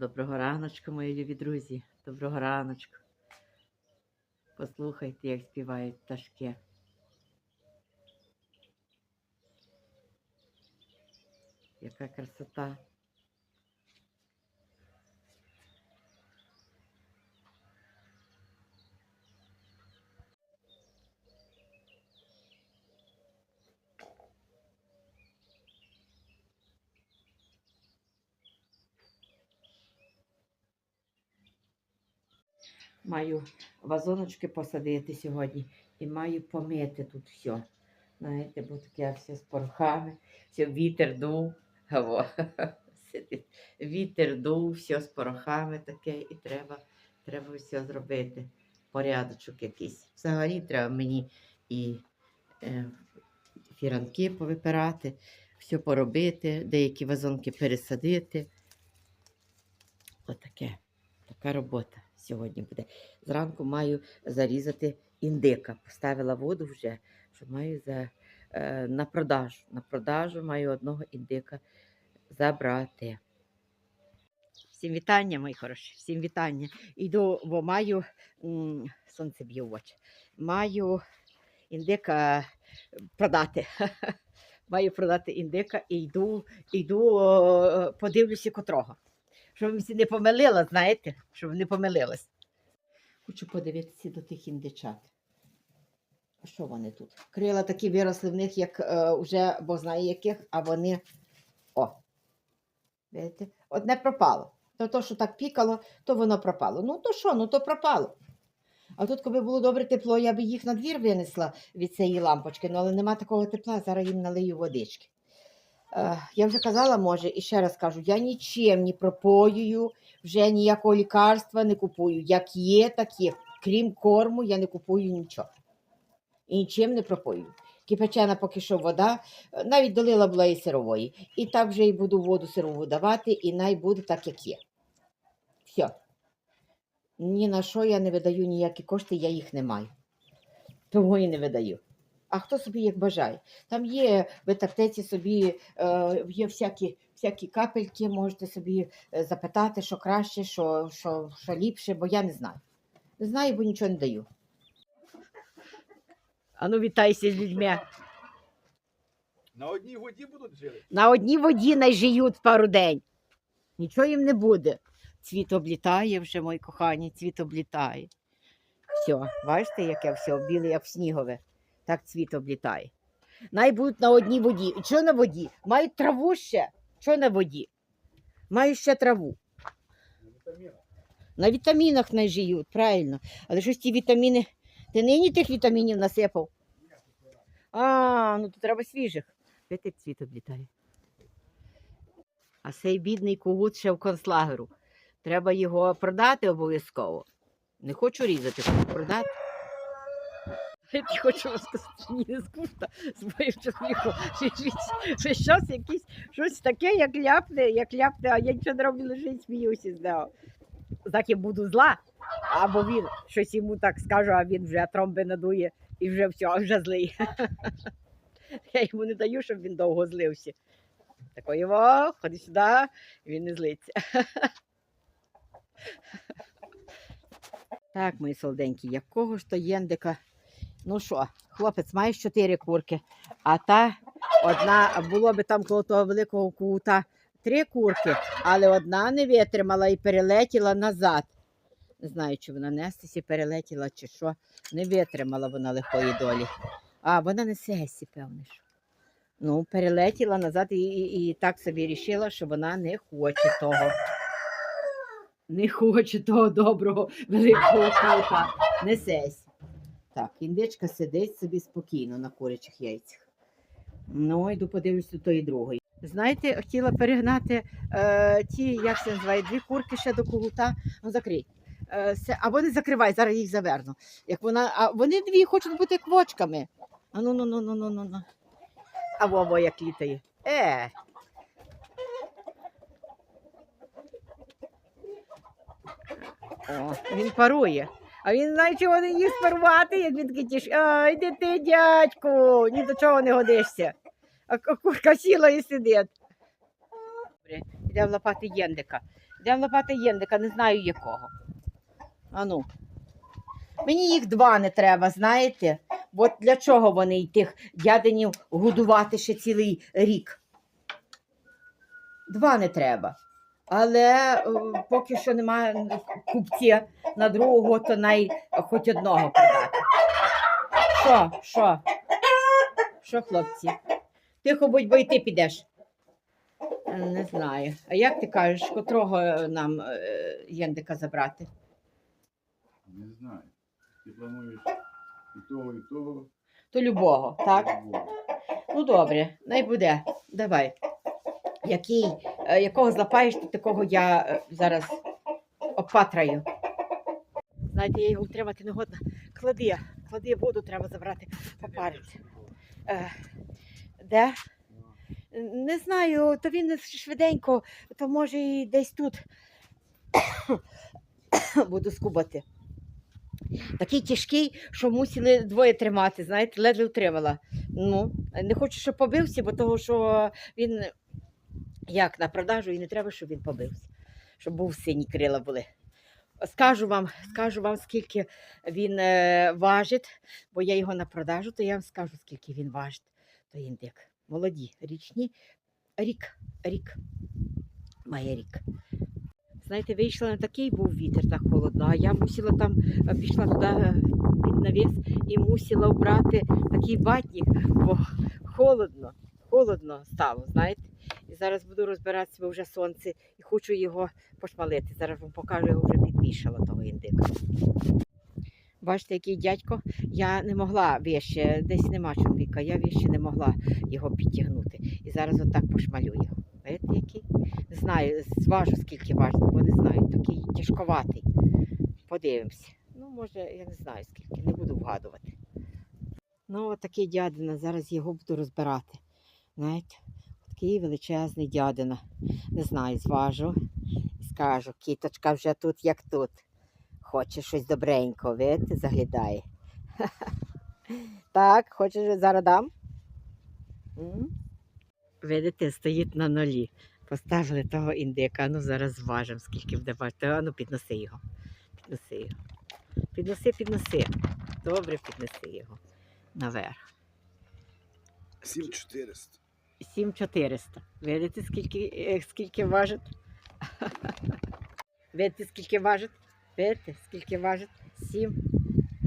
Доброго раночку, мої любі друзі. Доброго раночку. Послухайте, як співають пташки. Яка красота. Маю вазоночки посадити сьогодні і маю помити тут все. Знаєте, бо таке все з порохами, все вітер дув. Вітер дув, все з порохами таке, і треба, треба все зробити. Порядочок якийсь. Взагалі треба мені і е, фіранки повипирати, все поробити, деякі вазонки пересадити. Отаке. Така робота сьогодні буде. Зранку маю зарізати індика. Поставила воду вже, що маю за, е, на продажу. На продажу маю одного індика забрати. Всім вітання, мої хороші, всім вітання. Іду, бо маю сонце б'є в очі. Маю індика продати. Маю продати індика і йду, йду подивлюся котрого. Щоб не помилила, знаєте, щоб не помилилась. Хочу подивитися до тих індичат. Що вони тут? Крила такі виросли в них, як е, вже Бог знає яких, а вони. О! Видите? Одне пропало. То, то, що так пікало, то воно пропало. Ну то що, ну то пропало. А тут, коли було добре тепло, я би їх на двір винесла від цієї лампочки, ну, але нема такого тепла, зараз їм налию водички. Е, я вже казала, може, і ще раз кажу, я нічим не пропоюю, вже ніякого лікарства не купую. Як є, так є. Крім корму, я не купую нічого. І нічим не пропоюю. Кипячена поки що вода, е, навіть долила була і сирової. І так вже і буду воду сирову давати, і най буде так, як є. Все. Ні на що я не видаю ніякі кошти, я їх не маю. Тому і не видаю. А хто собі як бажає? Там є в аптеці собі е, є всякі, всякі капельки, можете собі е, запитати, що краще, що, що, що ліпше, бо я не знаю. Не знаю, бо нічого не даю. Ану, вітайся з людьми. На одній воді будуть жити. На одній воді найжиють пару день. Нічого їм не буде. Цвіт облітає вже, мої кохані, цвіт облітає. Все, бачите, яке все біле, як снігове. Так цвіт облітає. Най будуть на одній воді. І що на воді? Мають траву ще. Що на воді? Мають ще траву. На вітамінах найжиють, правильно. Але щось ті вітаміни. Ти нині тих вітамінів насипав? А, ну то треба свіжих. Видите, цвіт облітає. А цей бідний когут ще в концлагеру. Треба його продати обов'язково. Не хочу різати, хочу продати. Я хочу вам сказати, що мені не скучно з моїм чоловіком. Весь час якийсь щось таке, як ляпне, як ляпне, а я нічого не роблю, лежить, сміюся з нього. Так я буду зла, або він щось йому так скаже, а він вже тромби надує і вже все, вже злий. Я йому не даю, щоб він довго злився. Такої во, ходи сюди, він не злиться. Так, мої солоденькі, якого ж то єндика. Ну що, хлопець, маєш чотири курки, а та одна, було би там коло того великого кута три курки, але одна не витримала і перелетіла назад. Не знаю, чи вона нестися перелетіла, чи що. Не витримала вона лихої долі. А, вона не сесі, певне. що. Ну, перелетіла назад і, і, і так собі рішила, що вона не хоче того. Не хоче того доброго великого кута. Не сесь. Так, індичка сидить собі спокійно на курячих яйцях. Ну, йду подивлюсь до тої другої. Знаєте, хотіла перегнати е, ті, як це називає, дві курки ще до кугута. Ну, закрий. Е, або не закривай, зараз їх заверну. Як вона, а вони дві хочуть бути квочками. А ну ну ну ну ну ну ну. А во, як літає. Е. О, він парує. А він знає, чого не їх спарувати, як він такий тіш. Ай, де ти, дядьку, ні до чого не годишся. А ку- курка сіла і сидить. Йдемо лапати єндика. Йдемо лапати єндика, не знаю якого. Ану. Мені їх два не треба, знаєте? От для чого вони й тих дяденів годувати ще цілий рік? Два не треба. Але е, поки що немає купця на другого, то най хоч одного продати. Що? Що? Що, хлопці? Тихо будь, бо й ти підеш. Не знаю. А як ти кажеш, котрого нам е, єндика забрати? Не знаю. Ти плануєш і того, і того. То любого, так? Любого. Ну добре, най буде. Давай. Який, якого злапаєш, то такого я е, зараз опатраю. Знаєте, я його утримати не годна. Клади, клади воду, треба забрати попарити. Е, де? Не знаю, то він швиденько, то може і десь тут буду скубати. Такий тяжкий, що мусили двоє тримати, знаєте, ледве втримала. Ну, не хочу, щоб побився, бо того, що він як на продажу, і не треба, щоб він побився, щоб був сині крила були. Скажу вам, скажу вам, скільки він е, важить, бо я його на продажу, то я вам скажу, скільки він важить. То індик. Молоді, річні. Рік, рік. Має рік. Знаєте, вийшла на такий був вітер, так холодно, а я мусила там, е, пішла туди е, під навіс і мусила обрати такий батник, бо холодно, холодно стало, знаєте. І зараз буду розбиратися, бо вже сонце, і хочу його пошмалити. Зараз вам покажу, його вже підвішала того індика. Бачите, який дядько, я не могла вище, десь нема чоловіка, я вище не могла його підтягнути. І зараз отак пошмалю його. Бачите, який? Не знаю, зважу, скільки важить, бо не знаю, такий тяжковатий. Подивимося. Ну, може, я не знаю скільки, не буду вгадувати. Ну, отакий дядина, зараз його буду розбирати. Знаєте, такий величезний дядина. Не знаю, зважу і скажу, кіточка вже тут, як тут. Хоче щось добренького, видите, заглядає. Так, хочеш зараз дам? Видите, стоїть на нолі. Поставили того індика, ну зараз зважимо, скільки буде важити. Ну підноси його. Підноси його. Підноси, підноси. Добре, піднеси його наверх. 7400. 7400. Видите, скільки, е, скільки важить? Видите, скільки важить? Видите, скільки важить? 7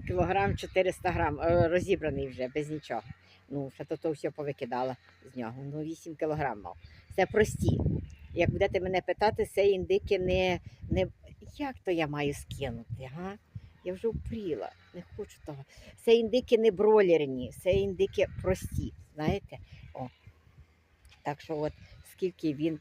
кілограм 400 грам. Е, Розібраний вже, без нічого. Ну, ще то, то все повикидала з нього. Ну, 8 кілограм мав. Це прості. Як будете мене питати, це індики не, не. Як то я маю скинути? Га? Я вже упріла, не хочу того. Це індики не бролерні, це індики прості. Знаєте? О. Так що от скільки він,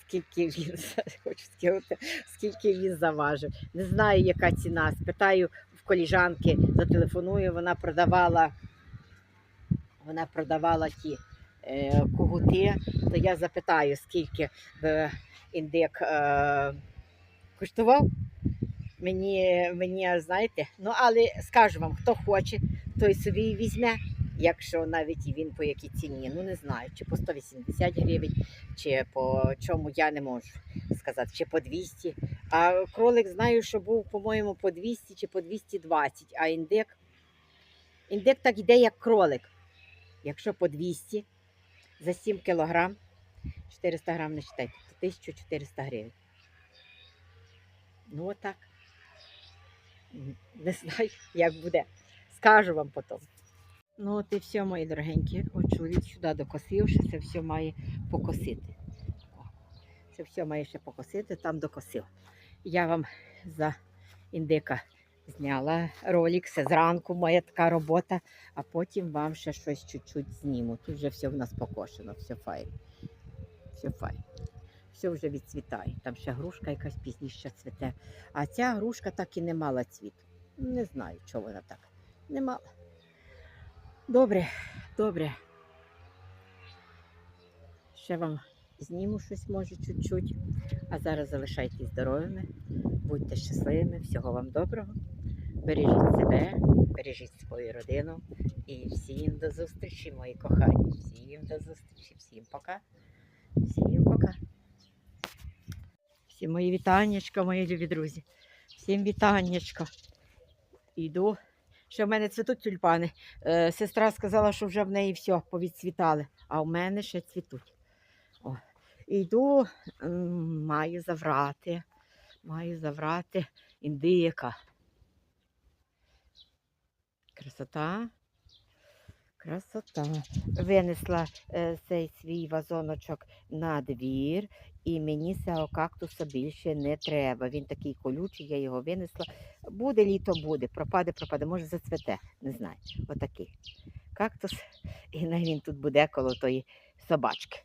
скільки він хочу скинути, скільки він заважив. Не знаю, яка ціна. Спитаю в коліжанки, зателефоную, вона продавала, вона продавала ті е, кугути, то я запитаю, скільки е, індик е, коштував. Мені, мені, знаєте, ну але скажу вам, хто хоче, той собі візьме, якщо навіть і він по якій ціні. Ну не знаю, чи по 180 гривень, чи по чому я не можу сказати, чи по 200. А кролик знаю, що був, по-моєму, по 200 чи по 220, а індик, індик так йде, як кролик. Якщо по 200 за 7 кілограм, 400 грам не читайте, то 1400 гривень. Ну отак. Не знаю, як буде. Скажу вам потім. Ну, от і все, мої дорогенькі. От чоловік сюди докосив, ще це все має покосити. Це все має ще покосити, там докосив. Я вам за індика зняла ролик, це зранку моя така робота, а потім вам ще щось чуть-чуть зніму. Тут вже все в нас покошено, все файно. Все файно. Все вже відцвітає. Там ще грушка якась пізніше цвіте. А ця грушка так і не мала цвіту. Не знаю, чого вона так. Не мала. Добре, добре. Ще вам зніму щось, може, чуть-чуть. А зараз залишайтесь здоровими, будьте щасливими, всього вам доброго. Бережіть себе, бережіть свою родину. І всім до зустрічі, мої кохані. Всім до зустрічі, всім пока. Всім пока. Всі мої вітаннячка, мої любі друзі. Всім вітаннячка. Іду. Ще в мене цвітуть тюльпани. Е, сестра сказала, що вже в неї все повідцвітали, а в мене ще цвітуть. О. Йду, маю заврати. Маю заврати індика. Красота. Красота. Винесла е, цей свій вазоночок на двір, і мені цього кактуса більше не треба. Він такий колючий, я його винесла. Буде літо, буде, пропаде, пропаде, може зацвете, не знаю. Отакий кактус. І він тут буде коло тої собачки.